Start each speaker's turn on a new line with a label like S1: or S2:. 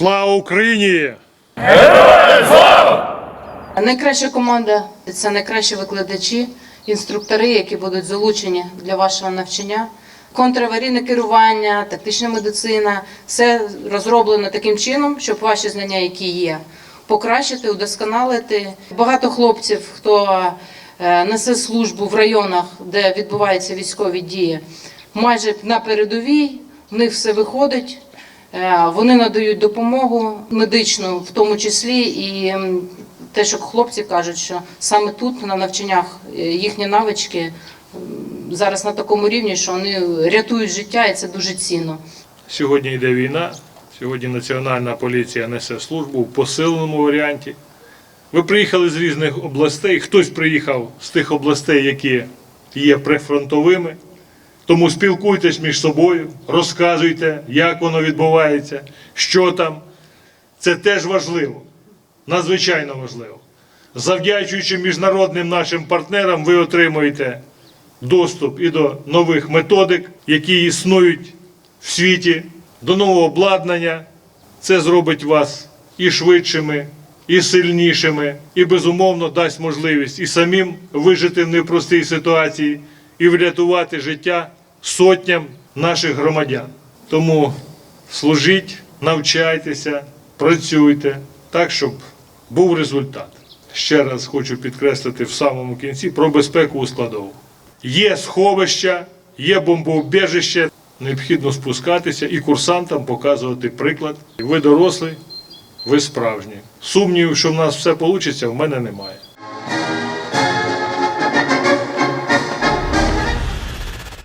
S1: Слава Україні!
S2: Найкраща команда це найкращі викладачі, інструктори, які будуть залучені для вашого навчання. Контраварійне керування, тактична медицина все розроблено таким чином, щоб ваші знання, які є, покращити, удосконалити. Багато хлопців, хто е, несе службу в районах, де відбуваються військові дії, майже на передовій, в них все виходить. Е, Вони надають допомогу медичну, в тому числі, і те, що хлопці кажуть, що саме тут на навчаннях е, їхні навички зараз на такому рівні, що вони рятують життя, і це дуже цінно.
S1: Сьогодні йде війна. Сьогодні Національна поліція несе службу в посиленому варіанті. Ви приїхали з різних областей. Хтось приїхав з тих областей, які є прифронтовими. Тому спілкуйтесь між собою, розказуйте, як воно відбувається, що там. Це теж важливо, надзвичайно важливо. Завдячуючи міжнародним нашим партнерам, ви отримуєте доступ і до нових методик, які існують в світі, до нового обладнання. Це зробить вас і швидшими, і сильнішими, і безумовно дасть можливість і самим вижити в непростій ситуації, і врятувати життя сотням наших громадян. Тому служіть, навчайтеся, працюйте так, щоб був результат. Ще раз хочу підкреслити в самому кінці про безпеку у складову. Є сховища, є бомбоубіжище. Необхідно спускатися і курсантам показувати приклад. Ви дорослий, ви справжні. Сумнівів, що в нас все вийде, в мене немає.